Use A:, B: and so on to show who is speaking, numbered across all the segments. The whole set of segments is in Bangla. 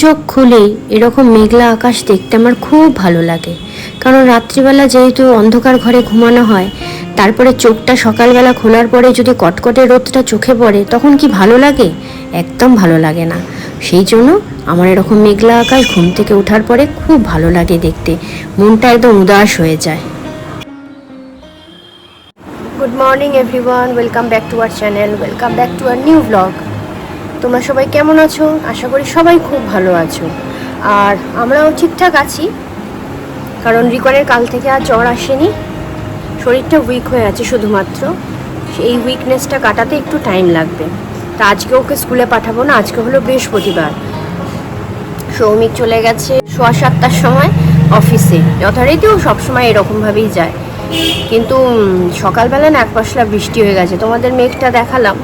A: চোখ খুলেই এরকম মেঘলা আকাশ দেখতে আমার খুব ভালো লাগে। কারণ রাত্রিবেলা যেহেতু অন্ধকার ঘরে ঘুমানো হয়, তারপরে চোখটা সকালবেলা খোলার পরে যদি কটকটে রোদটা চোখে পড়ে, তখন কি ভালো লাগে? একদম ভালো লাগে না। সেই জন্য আমার এরকম মেঘলা আকাশ ঘুম থেকে ওঠার পরে খুব ভালো লাগে দেখতে। মনটা একদম উদাস হয়ে যায়। Good morning everyone welcome back to our channel welcome back to our new vlog তোমরা সবাই কেমন আছো? আশা করি সবাই খুব ভালো আছো। আর আমরাও ঠিকঠাক আছি, কারণ রিকনের কাল থেকে আর জ্বর আসেনি। শরীরটা উইক হয়ে আছে শুধুমাত্র। এই উইকনেসটা কাটাতে একটু টাইম লাগবে। তা আজকে ওকে স্কুলে পাঠাবো না, আজকে হলো বৃহস্পতিবার। সৌমিক চলে গেছে সোয়া সাতটার সময় অফিসে যথারীতি ও সবসময় এরকমভাবেই যায়। কিন্তু সকালবেলা না এক পশলা বৃষ্টি হয়ে গেছে। তোমাদের মেঘটা দেখালাম।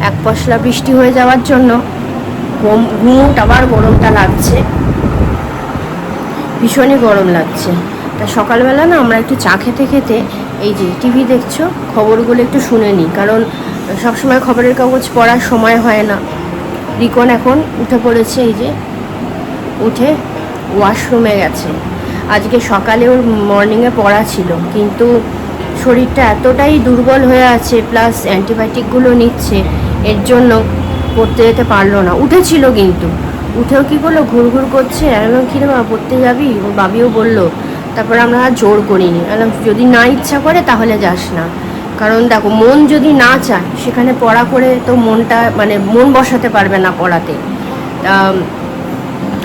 A: এক পশলা বৃষ্টি হয়ে যাওয়ার জন্য ঘুম- ঘুমট আবার গরমটা লাগছে। ভীষণই গরম লাগছে। তা সকালবেলা না আমরা একটু চা খেতে খেতে এই যে টিভি দেখছ, খবরগুলো একটু শুনে নিই। কারণ সবসময় খবরের কাগজ পড়ার সময় হয় না। রিকন এখন উঠে পড়েছে এই যে, উঠে ওয়াশরুমে গেছে। আজকে সকালে ওর মর্নিংয়ে পড়া ছিল, কিন্তু শরীরটা এতটাই দুর্বল হয়ে আছে প্লাস অ্যান্টিবায়োটিকগুলো নিচ্ছে। এর জন্য পড়তে যেতে পারল না। উঠেছিল কিন্তু। উঠেও কি করল? ঘুরঘুর করছে। আমি কী রে বাবা পড়তে যাবি? ওর বাবিও বলল, তারপর আমরা জোর করিনি। বললাম, যদি না ইচ্ছা করে তাহলে যাস না। কারণ দেখো, মন যদি না চায়, সেখানে পড়া করে তো মনটা মানে মন বসাতে পারবে না পড়াতে।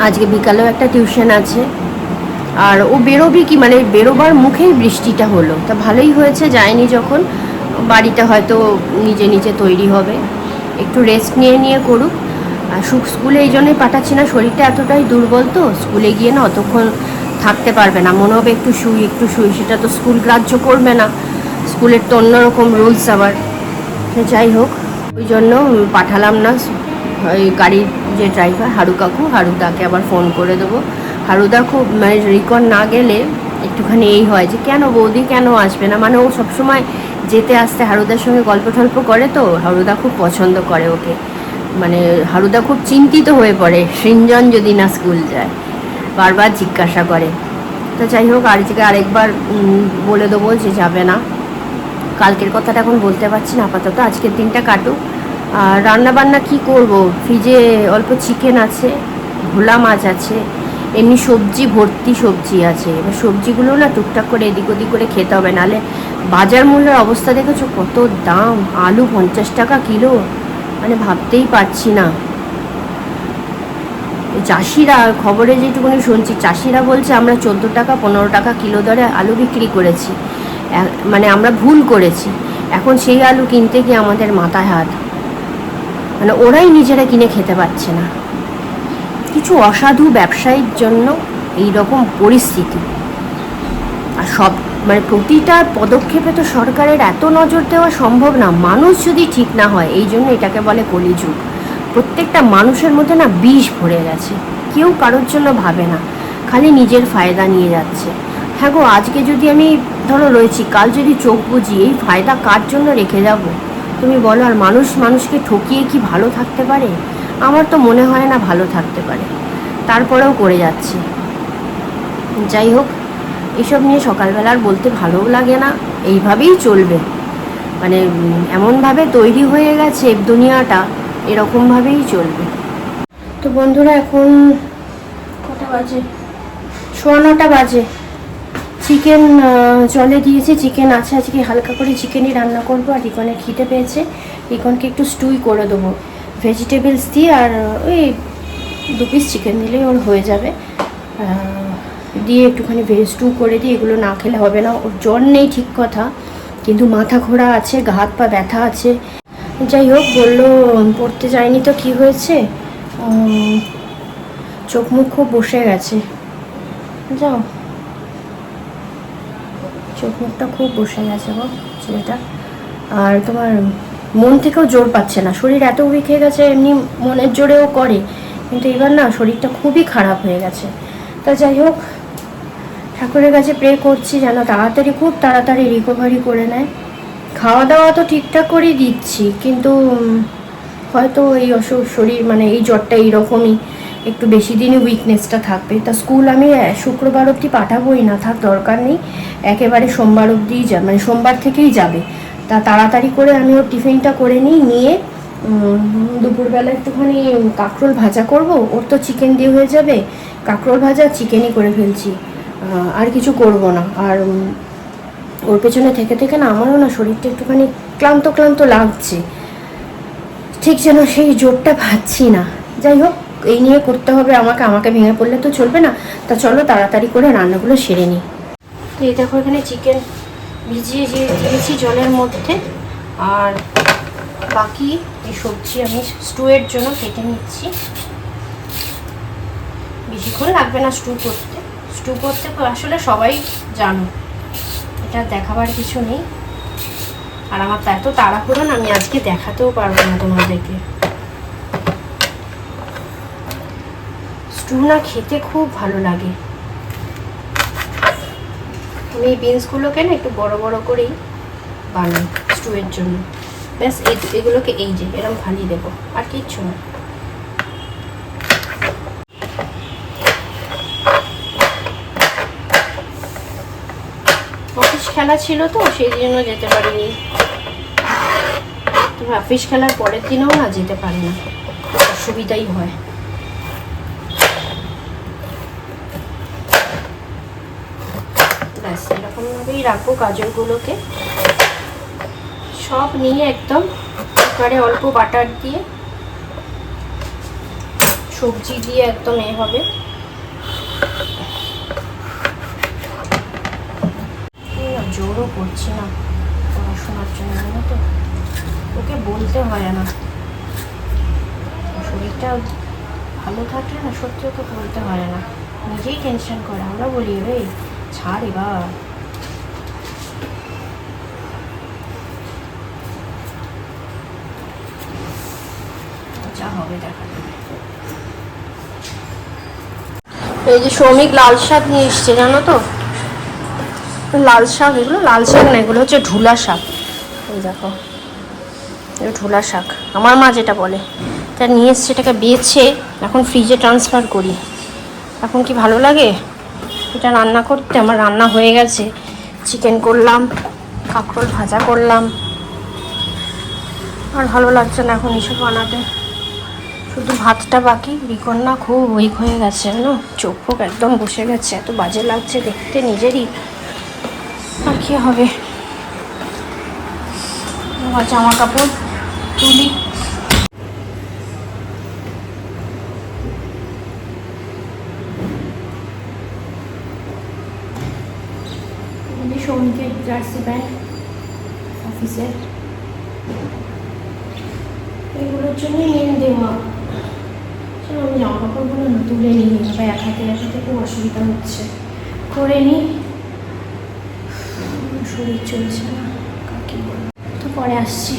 A: আজকে বিকালেও একটা টিউশন আছে। আর ও বেরোবি কি মানে বেরোবার মুখেই বৃষ্টিটা হলো। তা ভালোই হয়েছে, যায়নি যখন। বাড়িতে হয়তো নিজে নিজে তৈরি হবে। একটু রেস্ট নিয়ে নিয়ে করুক। আর সুখ স্কুলে এই জন্যই পাঠাচ্ছি না, শরীরটা এতটাই দুর্বল তো স্কুলে গিয়ে না অতক্ষণ থাকতে পারবে না। মনে হবে একটু শুই একটু শুই, সেটা তো স্কুল গ্রাহ্য করবে না। স্কুলের তো অন্যরকম রুলস আবার। যাই হোক, ওই জন্য পাঠালাম না। ওই গাড়ির যে ড্রাইভার হারু কাকু, হারুদাকে আবার ফোন করে দেবো। হারুদা খুব মানে রিকন না গেলে একটুখানি এই হয় যে, কেন বৌদি, কেন আসবে না? মানে ও সবসময় যেতে আসতে হারুদার সঙ্গে গল্প টল্প করে তো হারুদা খুব পছন্দ করে ওকে। মানে হারুদা খুব চিন্তিত হয়ে পড়ে, সৃঞ্জন যদি না স্কুল যায়, বারবার জিজ্ঞাসা করে। তো যাই হোক আজকে আরেকবার বলে দেবো যে যাবে না। কালকের কথাটা এখন বলতে পারছি না, আপাতত আজকের দিনটা কাটুক। আর রান্না বান্না কি করব? ফ্রিজে অল্প চিকেন আছে, ভোলা মাছ আছে এমনি সবজি, ভর্তি সবজি আছে। এবার সবজিগুলো না টুকটাক করে এদিক ওদিক করে খেতে হবে। নাহলে বাজার মূল্যের অবস্থা দেখেছ কত দাম? আলু পঞ্চাশ টাকা কিলো? মানে ভাবতেই পারছি না। চাষিরা, খবরে যেটুকুনি শুনছি, চাষিরা বলছে আমরা চোদ্দ টাকা, পনেরো টাকা কিলো দরে আলু বিক্রি করেছি। মানে আমরা ভুল করেছি। এখন সেই আলু কিনতে গিয়ে আমাদের মাথায় হাত। মানে ওরাই নিজেরা কিনে খেতে পারছে না। কিছু অসাধু ব্যবসায়ীর জন্য এই রকম পরিস্থিতি। আর সব মানে প্রতিটা পদক্ষেপে তো সরকারের এত নজর দেওয়া সম্ভব না। মানুষ যদি ঠিক না হয়, এই জন্য এটাকে বলে কলিযুগ। প্রত্যেকটা মানুষের মধ্যে না বিষ ভরে গেছে। কেউ কারোর জন্য ভাবে না। খালি নিজের ফায়দা নিয়ে যাচ্ছে। হ্যাঁ গো, আজকে যদি আমি ধরো রয়েছি, কাল যদি চোখ বুঝি এই ফায়দা কার জন্য রেখে যাব? তুমি বলো, আর মানুষ মানুষকে ঠকিয়ে কি ভালো থাকতে পারে? আমার তো মনে হয় না ভালো থাকতে পারে। তারপরেও করে যাচ্ছি। যাই হোক, এসব নিয়ে সকালবেলা আর বলতে ভালোও লাগে না, এইভাবেই চলবে। মানে এমনভাবে তৈরি হয়ে গেছে দুনিয়াটা, এরকমভাবেই চলবে। তো বন্ধুরা, এখন কটা বাজে? সোয়া নটা বাজে। চিকেন জলে দিয়েছি, চিকেন আছে, আজকে হালকা করে চিকেনই রান্না করব, আর রিকনের খিদে পেয়েছে। রিকনকে একটু স্টুই করে দেবো। ভেজিটেবলস দিয়ে আর ওই দু পিস চিকেন দিলেই ওর হয়ে যাবে। দিয়ে একটুখানি ভেজ স্টু করে দিই, এগুলো না খেলে হবে না। ওর জ্বর নেই ঠিক কথা, কিন্তু মাথা ঘোরা আছে, গা হাত পা ব্যথা আছে। যাই হোক, বলল, পড়তে যায়নি তো কি হয়েছে? চোখ মুখ খুব বসে গেছে। যাও। চোখ মুখটা খুব বসে গেছে গো, ছেলেটা। আর তোমার মন থেকেও জোর পাচ্ছে না। শরীর এত উইক হয়ে গেছে, এমনি মনের জোরেও করে। কিন্তু এবার না শরীরটা খুবই খারাপ হয়ে গেছে। তা যাই হোক, ঠাকুরের কাছে প্রে করছি যেন তাড়াতাড়ি, খুব তাড়াতাড়ি রিকভারি করে নেয়। খাওয়া দাওয়া তো ঠিকঠাক করেই দিচ্ছি, কিন্তু হয়তো এই অসুখ শরীর মানে এই জ্বরটা এইরকমই, একটু বেশি দিনই উইকনেসটা থাকবে। তা স্কুল আমি শুক্রবার অবধি পাঠাবোই না, থাক দরকার নেই। একেবারে সোমবার অবধিই যা মানে সোমবার থেকেই যাবে। তা তাড়াতাড়ি করে আমি ওর টিফিনটা করে নিই, নিয়ে দুপুরবেলা একটুখানি কাঁকরোল ভাজা করব। ওর তো চিকেন দিয়ে হয়ে যাবে। কাঁকরোল ভাজা চিকেনই করে ফেলছি। আর কিছু করব না। আর ওর পেছনে থেকে থেকে না আমারও না শরীরটা একটুখানি ক্লান্ত ক্লান্ত লাগছে। ঠিক যেন সেই জোরটা পাচ্ছি না। যাই হোক, এই নিয়ে করতে হবে আমাকে। আমাকে ভেঙে পড়লে তো চলবে না। তা চলো তাড়াতাড়ি করে রান্নাগুলো সেরে নিই। তো এই দেখো এখানে চিকেন ভিজিয়ে দিয়ে দিয়েছি জলের মধ্যে। আর বাকি এই সবজি আমি স্টুয়ের জন্য কেটে নিচ্ছি। বেশিক্ষণ লাগবে না স্টু করতে। স্টু করতে আসলে সবাই জানো, এটা দেখাবার কিছু নেই। আর আমার তো এত তাড়াহুড়ো না, আমি আজকে দেখাতেও পারব না তোমাদেরকে। স্টু না খেতে খুব ভালো লাগে। আমি এই বিনসগুলোকে না একটু বড় বড় করেই বানাই স্টুয়ের জন্য। ব্যাস এগুলোকে এই যে এরকম ফালি দেবো, আর কিচ্ছু না। অফিস খেলা ছিল তো, সেই জন্য যেতে পারিনি। তবে অফিস খেলার পরের দিনেও না যেতে পারি না, অসুবিধাই হয় ব্যাস এরকমভাবেই রাখব গাজরগুলোকে। সব নিয়ে একদম কুকারে অল্প বাটার দিয়ে সবজি দিয়ে একদম এ হবে। জোরও করছি না পড়াশোনার জন্য, জানো তো? ওকে বলতে হয় না। শরীরটা ভালো থাকলে না সত্যি ওকে বলতে হয় না। নিজেই টেনশন করে, আমরা বলি রে ছাড় এবার। যা হবে দেখা যাবে। এই যে শ্রমিক লাল শাক নিয়ে এসছে, জানো তো? লাল শাক এগুলো, লাল শাক না, এগুলো হচ্ছে ঢুলা শাক। এই দেখো ঢোলা শাক। আমার মা যেটা বলে, এটা নিয়ে এসছে, এটাকে বেছে, এখন ফ্রিজে ট্রান্সফার করি। এখন কি ভালো লাগে? এটা রান্না করতে, আমার রান্না হয়ে গেছে। চিকেন করলাম, কাঁকরোল ভাজা করলাম। আর ভালো লাগছে না এখন এসব বানাতে। শুধু ভাতটা বাকি রিকন্যা খুব উইক হয়ে গেছে না চোখ ফোক একদম বসে গেছে, এত বাজে লাগছে দেখতে নিজেরই। আর কি হবে? জামা কাপড় তুলি। জার্সি প্যান্ট অফিসের এগুলোর জন্যই মেন দেওয়া চলো আমি জামা কাপড়গুলো তুলে নিই এভাবে এক হাতে এক হাতে খুব অসুবিধা হচ্ছে। করে নিই। শরীর চলছে না তো পরে আসছি।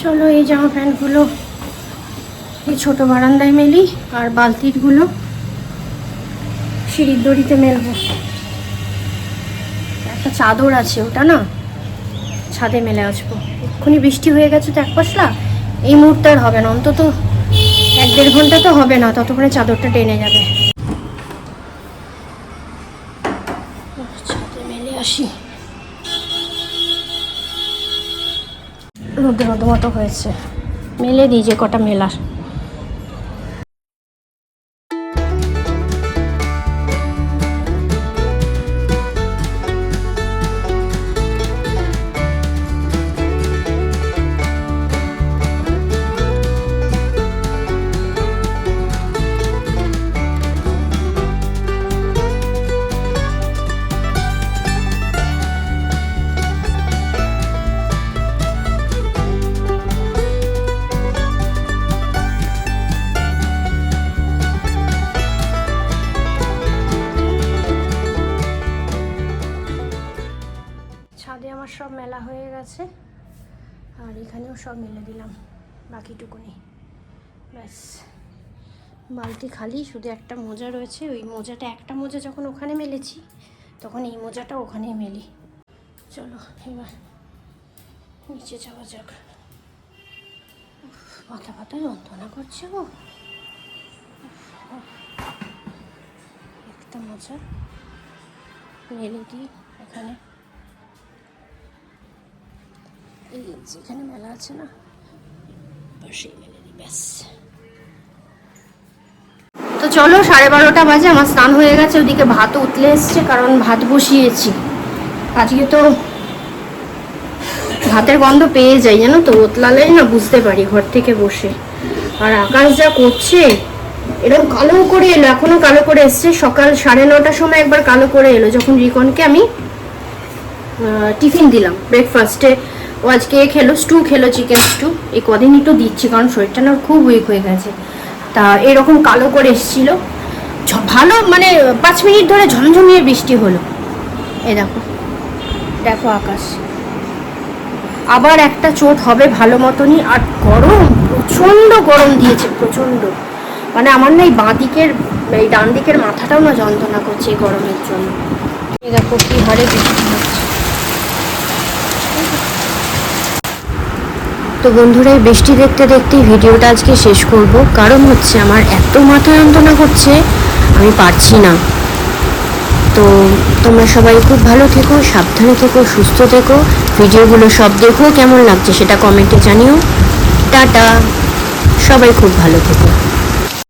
A: চলো এই জামা প্যান্টগুলো, এই ছোটো বারান্দায় মেলি, আর বালতিরগুলো সিঁড়ির দড়িতে মেলবো। একটা চাদর আছে, ওটা না? ছাদে মেলে আসব। এক্ষুনি বৃষ্টি হয়ে গেছে তো এক পশলা। এই মুহূর্তে আর হবে না, অন্তত এক দেড় ঘণ্টা তো হবে না, ততক্ষণে চাদরটা টেনে যাবে। মেলে আসি। রোদ রোদ মতো হয়েছে। মেলে দিই যে কটা মেলার। আমার সব মেলা হয়ে গেছে। আর এখানেও সব মেলে দিলাম। বাকিটুকুনি। ব্যাস। বালতি খালি, শুধু একটা মোজা রয়েছে। ওই মোজাটা, একটা মোজা যখন ওখানে মেলেছি, তখন এই মোজাটা ওখানেই মেলি। চলো, এবার নিচে যাওয়া যাক। মাথা ফাতা যন্ত্রণা করছে গো। একটা মোজা মেলে দিই এখানে। এই যেখানে মেলা আছে না মেলে ব্যাস। তো চলো, সাড়ে বারোটা বাজে, আমার স্নান হয়ে গেছে, ওদিকে ভাত উতলে এসছে, কারণ ভাত বসিয়েছি। আজকে তো ভাতের গন্ধ পেয়ে যাই, জানো তো, উতলালেই না বুঝতে পারি ঘর থেকে বসে। আর আকাশ যা করছে এরকম কালো করে এলো, এখনও কালো করে এসছে। সকাল সাড়ে নটার সময় একবার কালো করে এলো, যখন রিকনকে আমি টিফিন দিলাম ব্রেকফাস্টে ও আজকে খেলো স্টু খেলো চিকেন স্টু এই কদিন একটু দিচ্ছি, কারণ শরীরটা না খুব উইক হয়ে গেছে। তা এরকম কালো করে এসছিল। ভালো মানে পাঁচ মিনিট ধরে ঝমঝমিয়ে বৃষ্টি হলো। এই দেখো দেখো আকাশ। আবার একটা চোট হবে ভালো মতনই, আর গরম, প্রচণ্ড গরম দিয়েছে, প্রচণ্ড। মানে আমার না এই বাঁ দিকের, এই ডান দিকের মাথাটাও না যন্ত্রণা করছে এই গরমের জন্য। দেখো কি হারে বৃষ্টি তো বন্ধুরা, এই বৃষ্টি দেখতে দেখতেই ভিডিওটা আজকে শেষ করব। কারণ হচ্ছে আমার এত মাথা যন্ত্রণা করছে আমি পারছি না। তো তোমরা সবাই খুব ভালো থেকো, সাবধানে থেকো, সুস্থ থেকো। ভিডিওগুলো সব দেখো, কেমন লাগছে সেটা কমেন্টে জানিও। টাটা! সবাই খুব ভালো থেকো।